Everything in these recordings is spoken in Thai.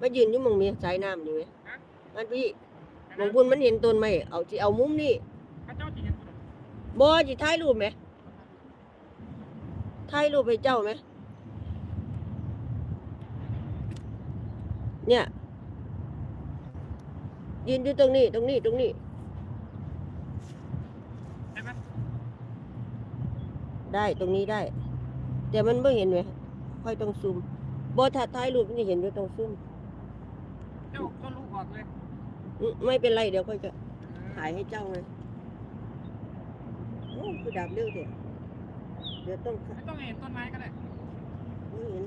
มายืนอยู่หมองมีสายน้ำนี่ไหมมันพี่หมองบุญมันเห็นต้นไหมเอาที่เอามุมนี่พระเจ้าจริงบ่สิถ่ายรูปไหมถ่ายรูปให้เจ้าไหมเนี่ย ยืนอยู่ตรงนี้ ตรงนี้ตรงนี้ใช่ไหมได้ตรงนี้ได้ แต่มันไม่เห็นไหมค่อยต้องซูมบ่ถ้าถ่ายรูปมันจะเห็นอยู่ตรงซูมเจ้าก็รู้ออกเลยอืมไม่เป็นไรเดี๋ยวค่อยจะถ่ายให้เจ้าไงโอ้คือดับเร็วเถอะเดี๋ยวต้องไม่ต้องเห็นต้นไม้ก็ได้ไม่เห็น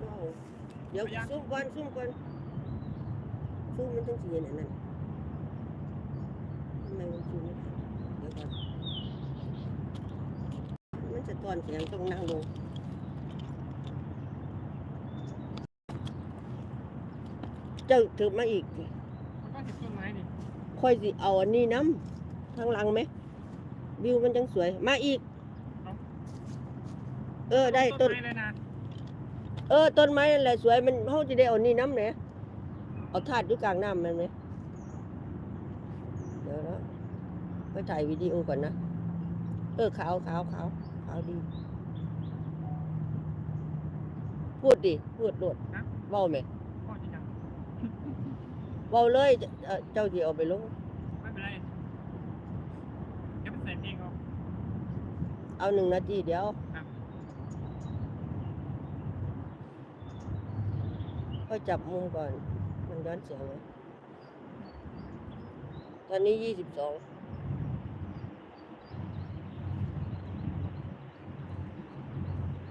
ก็เอาเดี๋ยวซูมก่อนซูมก่อนซูมมันต้องสีเห็นอันนั้นทำไมมันซูมไม่ได้เดี๋ยวก่อนมันจะตอนเสียงต้องนั่งลง เจ้าถือมาอีกมันก็เห็นต้นไม้นี่ค่อยสิเอาอันนี้น้ำทางหลังไหมวิวมันจังสวย มาอีก เออได้ต้นไม้เลยนะเออต้นไม้นั่นแหละสวยมันเขาจะได้เอานี่น้ำเนี่ยเอาถาดอยู่กลางน้ำมันไหมเดี๋ยวนะไปถ่ายวิดีโอก่อนนะ เออขาวขาวขาวขาวดี พูดดิ พูดโดดเว้าไหมก็จริงจัง เว้าเลยเอ่อเจ้าที่เอาไปลง ไม่เป็นไรเดี๋ยวไปใส่เพลงเอาเอาหนึ่งนาทีเดี๋ยวครับก็จับมุมก่อน มันย้อนเสียงไหมตอนนี้ยี่สิบสอง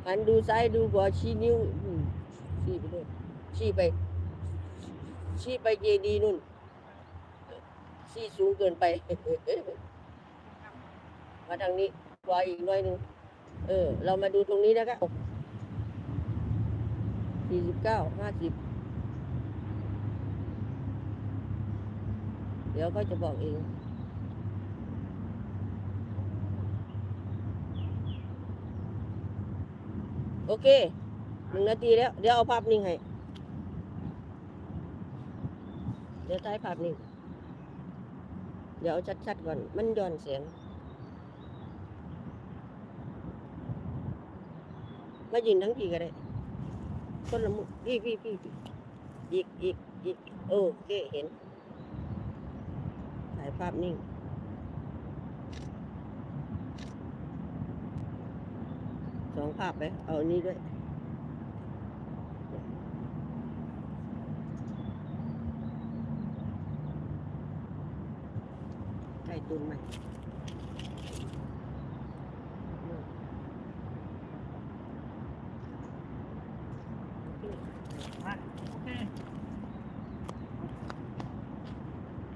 หันดูซ้ายดูขวาชี้นิ้วอืมชี้ไปด้วยชี้ไป ชี้ไปเจดีนู่นชี้สูงเกินไป มาทางนี้ขวาอีกหน่อยหนึง เออ เรามาดูตรงนี้นะครับสี่สิบเก้าห้าสิบเดี๋ยวก็จะบอกเองโอเคหนึ่งนาทีแล้ว เดี๋ยวเอาภาพนิ่งให้ เดี๋ยวถ่ายภาพนิ่งเดี๋ยวเอาชัดๆก่อน มันย้อนเสียง มายืนทั้งทีก็ได้คนละมุมพี่พี่พี่อีกอีกอีกโอเคเห็นถ่ายภาพนิ่งสองภาพไป เอาอันนี้ด้วย ใส่ตุนไหมมาโอเค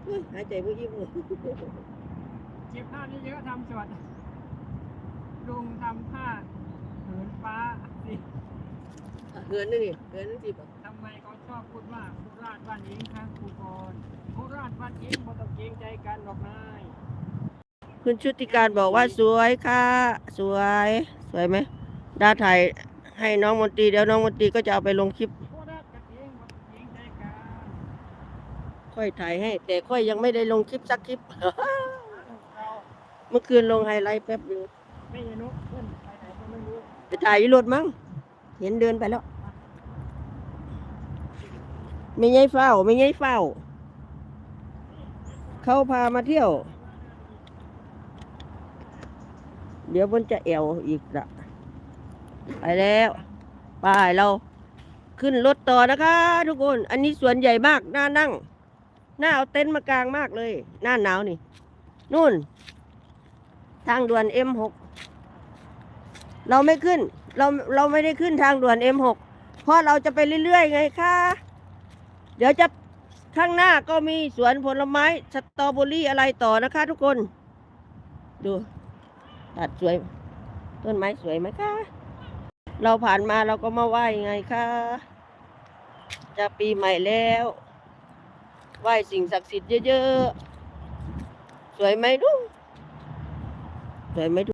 อุ้ยหายใจไม่อิ่มเลยเก็บผ้านี่เยอะทำสวดลุงทำผ้าเหินฟ้าสิเกินนี่เกินนั่นสิบอกทำไมเราชบ้านเองบ่ต้องเกรงใจกันหรอกนายคุณชุติการบอกว่าสวยค่ะ สวย สวยไหมดาถ่ายให้น้องมนตรีเดี๋ยวน้องมนตรีก็จะเอาไปลงคลิปคราชกันเองบ่ต้องเกรงใจกันค่อยถ่ายให้ แต่ค่อยยังไม่ได้ลงคลิปสักคลิป เราเมื่อคืนลงไฮไลท์แป๊บนึงไม่ยนุกเพื่อนไปไหนก็ไม่รู้ไปถ่ายยีรถมั้งเห็นเดินไปแล้ว ไม่ยัยเฝ้า ไม่ยัยเฝ้า เขาพามาเที่ยว เดี๋ยวมันจะแอวอีกละไปแล้วไปเราขึ้นรถต่อนะคะ ทุกคน อันนี้สวนใหญ่มากน่านั่งน่าเอาเต็นท์มากลางมากเลย หน้าหนาวนี่ นู่น ทางด่วน M6 เราไม่ขึ้น เราเราไม่ได้ขึ้นทางด่วน M6 เพราะเราจะไปเรื่อยๆไงคะ เดี๋ยวจะ ข้างหน้าก็มีสวนผลไม้สตรอเบอรี่อะไรต่อนะคะทุกคน ดูตัดสวย ต้นไม้สวยไหมคะ เราผ่านมาเราก็มาไหว้ไงคะจะปีใหม่แล้วไหว้สิ่งศักดิ์สิทธิ์เยอะๆ สวยไหมดูสวยไหมดู